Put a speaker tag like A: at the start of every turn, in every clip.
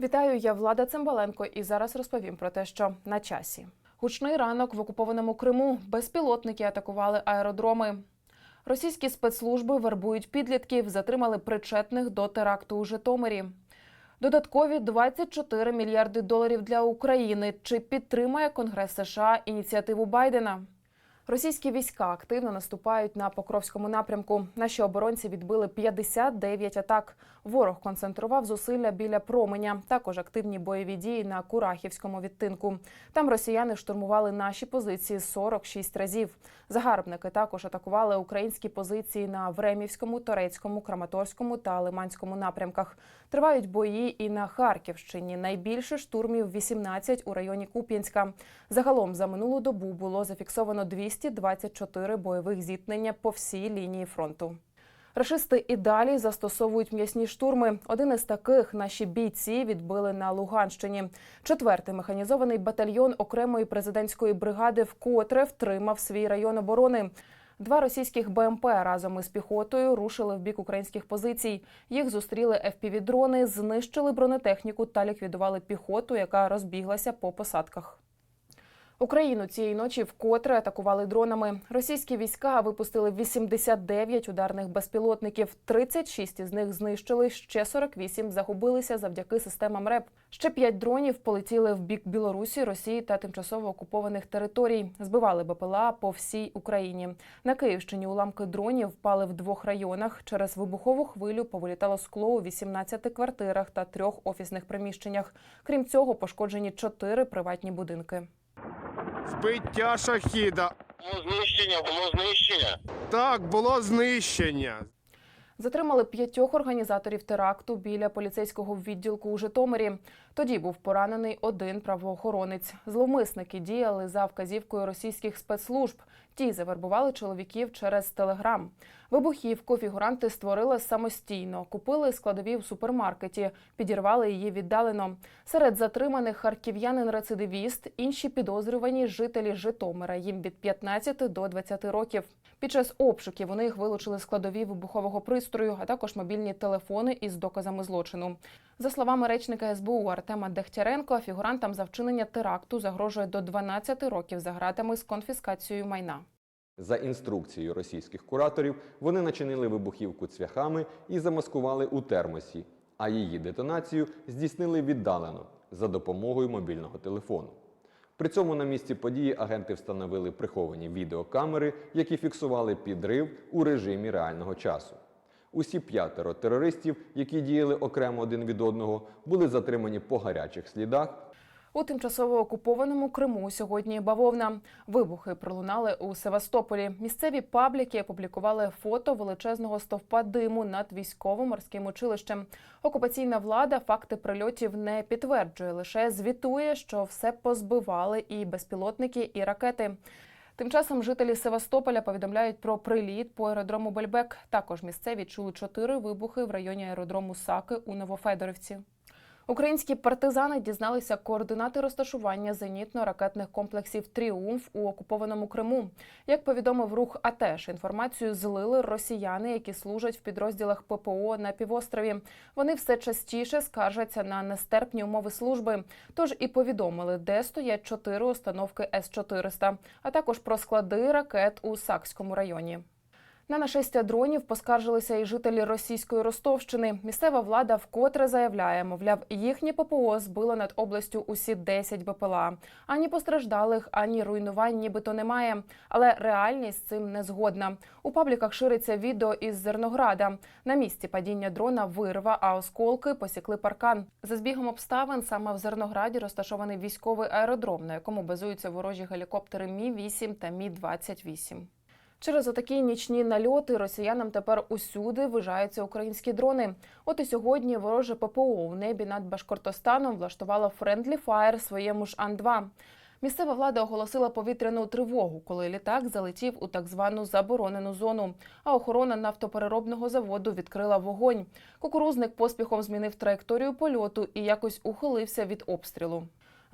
A: Вітаю, я Влада Цимбаленко, і зараз розповім про те, що на часі. Гучний ранок в окупованому Криму. Безпілотники атакували аеродроми. Російські спецслужби вербують підлітків, затримали причетних до теракту у Житомирі. Додаткові 24 мільярди доларів для України. Чи підтримає Конгрес США ініціативу Байдена? Російські війська активно наступають на Покровському напрямку. Наші оборонці відбили 59 атак. Ворог концентрував зусилля біля променя. Також активні бойові дії на Курахівському відтинку. Там росіяни штурмували наші позиції 46 разів. Загарбники також атакували українські позиції на Времівському, Торецькому, Краматорському та Лиманському напрямках. Тривають бої і на Харківщині. Найбільше штурмів 18 у районі Куп'янська. Загалом за минулу добу було зафіксовано 224 бойових зіткнення по всій лінії фронту. Рашисти і далі застосовують м'ясні штурми. Один із таких наші бійці відбили на Луганщині. Четвертий механізований батальйон окремої президентської бригади вкотре втримав свій район оборони. Два російських БМП разом із піхотою рушили в бік українських позицій. Їх зустріли FPV-дрони, знищили бронетехніку та ліквідували піхоту, яка розбіглася по посадках. Україну цієї ночі вкотре атакували дронами. Російські війська випустили 89 ударних безпілотників. 36 із них знищили, ще 48 загубилися завдяки системам РЕП. Ще 5 дронів полетіли в бік Білорусі, Росії та тимчасово окупованих територій. Збивали БПЛА по всій Україні. На Київщині уламки дронів впали в двох районах. Через вибухову хвилю повилітало скло у 18 квартирах та трьох офісних приміщеннях. Крім цього, пошкоджені чотири приватні будинки.
B: Збиття шахіда.
C: Було знищення, було знищення.
B: Так, було знищення.
A: Затримали п'ятьох організаторів теракту біля поліцейського відділку у Житомирі. Тоді був поранений один правоохоронець. Зловмисники діяли за вказівкою російських спецслужб. Ті завербували чоловіків через телеграм. Вибухівку фігуранти створили самостійно, купили складові в супермаркеті, підірвали її віддалено. Серед затриманих харків'янин-рецидивіст, інші підозрювані жителі Житомира. Їм від 15 до 20 років. Під час обшуків у них вилучили складові вибухового пристрою, а також мобільні телефони із доказами злочину. За словами речника СБУ Артема Дегтяренко, фігурантам за вчинення теракту загрожує до 12 років за ґратами з конфіскацією майна.
D: За інструкцією російських кураторів вони начинили вибухівку цвяхами і замаскували у термосі, а її детонацію здійснили віддалено за допомогою мобільного телефону. При цьому на місці події агенти встановили приховані відеокамери, які фіксували підрив у режимі реального часу. Усі п'ятеро терористів, які діяли окремо один від одного, були затримані по гарячих слідах
A: У тимчасово окупованому Криму сьогодні бавовна. Вибухи пролунали у Севастополі. Місцеві пабліки опублікували фото величезного стовпа диму над військово-морським училищем. Окупаційна влада факти прильотів не підтверджує, лише звітує, що все позбивали і безпілотники, і ракети. Тим часом жителі Севастополя повідомляють про приліт по аеродрому Бельбек. Також місцеві чули чотири вибухи в районі аеродрому Саки у Новофедорівці. Українські партизани дізналися координати розташування зенітно-ракетних комплексів Тріумф у окупованому Криму. Як повідомив рух АТЕШ, інформацію злили росіяни, які служать в підрозділах ППО на півострові. Вони все частіше скаржаться на нестерпні умови служби. Тож і повідомили, де стоять чотири установки С-400, а також про склади ракет у Сакському районі. На нашестя дронів поскаржилися і жителі російської Ростовщини. Місцева влада вкотре заявляє, мовляв, їхнє ППО збило над областю усі 10 БПЛА. Ані постраждалих, ані руйнувань нібито немає. Але реальність цим не згодна. У пабліках шириться відео із Зернограда. На місці падіння дрона вирва, а осколки посікли паркан. За збігом обставин саме в Зернограді розташований військовий аеродром, на якому базуються ворожі гелікоптери Мі 8 та Мі 28 Через отакі нічні нальоти росіянам тепер усюди вижаються українські дрони. От і сьогодні вороже ППО у небі над Башкортостаном влаштувало френдлі фаєр своєму ж Ан-2. Місцева влада оголосила повітряну тривогу, коли літак залетів у так звану заборонену зону. А охорона нафтопереробного заводу відкрила вогонь. Кукурузник поспіхом змінив траєкторію польоту і якось ухилився від обстрілу.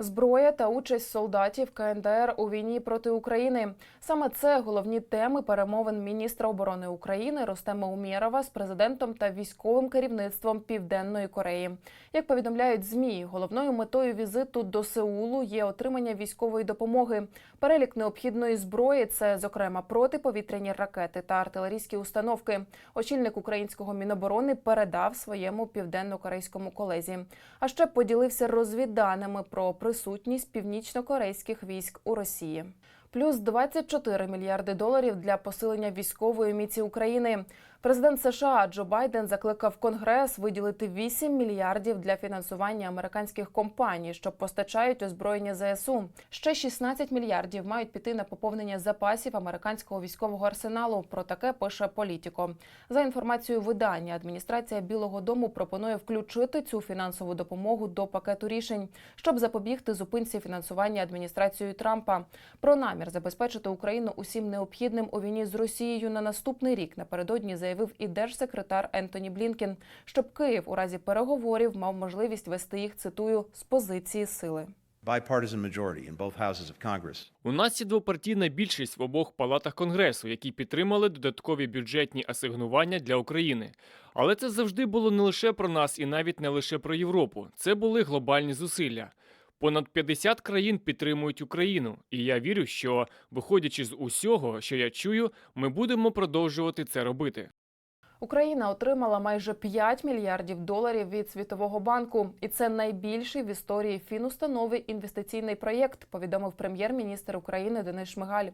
A: Зброя та участь солдатів КНДР у війні проти України. Саме це головні теми перемовин міністра оборони України Ростема Умєрова з президентом та військовим керівництвом Південної Кореї. Як повідомляють змі, головною метою візиту до Сеулу є отримання військової допомоги. Перелік необхідної зброї це, зокрема, протиповітряні ракети та артилерійські установки. Очільник українського міноборони передав своєму південно-корейському колезі. А ще поділився розвідданими про присутність північно-корейських військ у Росії. Плюс 24 мільярди доларів для посилення військової міці України. Президент США Джо Байден закликав Конгрес виділити 8 мільярдів для фінансування американських компаній, що постачають озброєння ЗСУ. Ще 16 мільярдів мають піти на поповнення запасів американського військового арсеналу. Про таке пише Політіко. За інформацією видання, адміністрація Білого Дому пропонує включити цю фінансову допомогу до пакету рішень, щоб запобігти зупинці фінансування адміністрацією Трампа. Про намір забезпечити Україну усім необхідним у війні з Росією на наступний рік напередодні заявив і держсекретар Ентоні Блінкен, щоб Київ у разі переговорів мав можливість вести їх, цитую, з позиції сили.
E: У нас є двопартійна більшість в обох палатах Конгресу, які підтримали додаткові бюджетні асигнування для України. Але це завжди було не лише про нас і навіть не лише про Європу. Це були глобальні зусилля. Понад 50 країн підтримують Україну, і я вірю, що, виходячи з усього, що я чую, ми будемо продовжувати це робити.
A: Україна отримала майже 5 мільярдів доларів від Світового банку, і це найбільший в історії фінустанови інвестиційний проєкт. Повідомив прем'єр-міністр України Денис Шмигаль.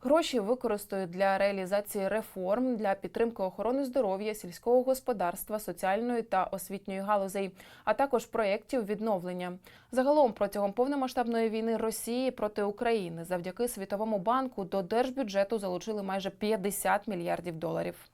A: Гроші використають для реалізації реформ для підтримки охорони здоров'я, сільського господарства, соціальної та освітньої галузей, а також проєктів відновлення. Загалом протягом повномасштабної війни Росії проти України завдяки Світовому банку до держбюджету залучили майже 50 мільярдів доларів.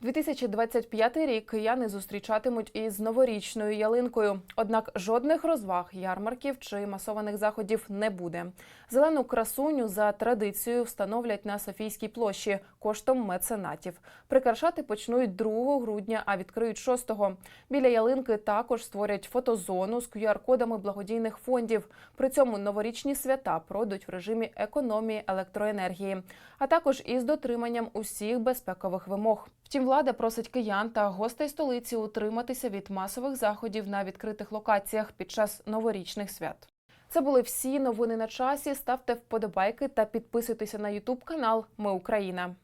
A: 2025 рік кияни зустрічатимуть із новорічною ялинкою. Однак жодних розваг, ярмарків чи масованих заходів не буде. Зелену красуню за традицією встановлять на Софійській площі коштом меценатів. Прикрашати почнуть 2 грудня, а відкриють 6-го. Біля ялинки також створять фотозону з QR-кодами благодійних фондів. При цьому новорічні свята пройдуть в режимі економії електроенергії, а також із дотриманням усіх безпекових вимог. Влада просить киян та гостей столиці утриматися від масових заходів на відкритих локаціях під час новорічних свят. Це були всі новини на часі. Ставте вподобайки та підписуйтеся на Ютуб канал Ми Україна.